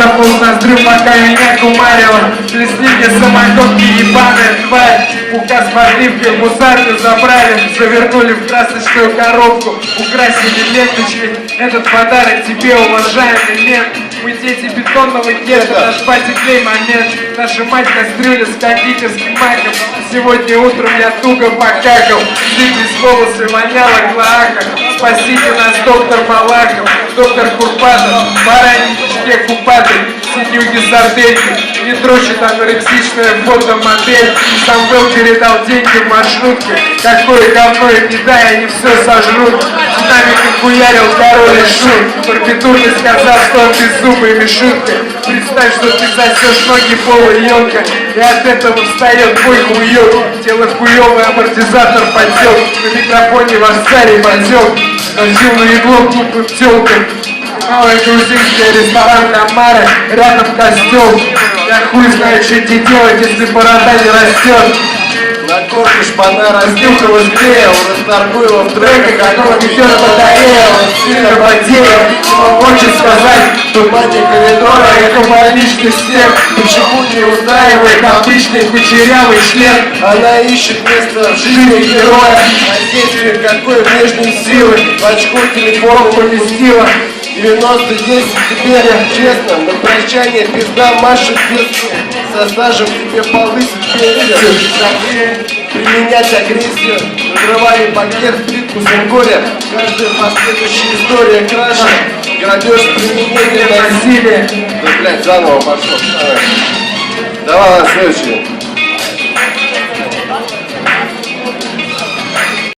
стакан заполз ноздрю, пока меня кумарила Плесни мне самогонки, ебаная тварь. Указ подливкой мусарню забрали. Завернули в красочную коробку Украсили ленточкой Этот подарок тебе, уважаемый мент. Мы дети бетонного гетто Наш батя клей момент. Наша мать кастрюля с кондитерским маком Сегодня утром я туго покакал. Слиплись волосы, воняло клоака Спасите нас, доктор Малахов Доктор Курпатов Бараничке купаты Синюги сардельки. Не дрочит анорексичная фотомодель. Был передал деньги в маршрутке. Какое говно и беда, и они все сожрут. С нами хуярил король и шут. Барбитурный сказал, что он беззубый мишутка Представь, что ты сосешь ноги полой елка И от этого встает твой хуёк. Тело хуёвый амортизатор потек На микрофоне ваш царь потек Носил на иглу куплю тёлкой Малый грузинский ресторан Тамара, рядом костюм. Я хуй знаю, что тебе делать, если борода не растет На шпана разнюхалась клея, расторгуй его в треках, Которого несет батарея, он сильно потеет Он хочет сказать, что тумане коридора это больничный стен Почему не устраивает обычный кучерявый член Она ищет место в жизни героя, а действие какой внешней силы, в очко телефон поместила 90 10 теперь, честно, на прощание пизда машет без со стажем тебе повысит пенсию. Применять агрессию, разрывание пакет, привкусом горя. Каждая последующая история краше. Грабеж, применение насилия. Да, блядь, заново пошел. Давай на следующий.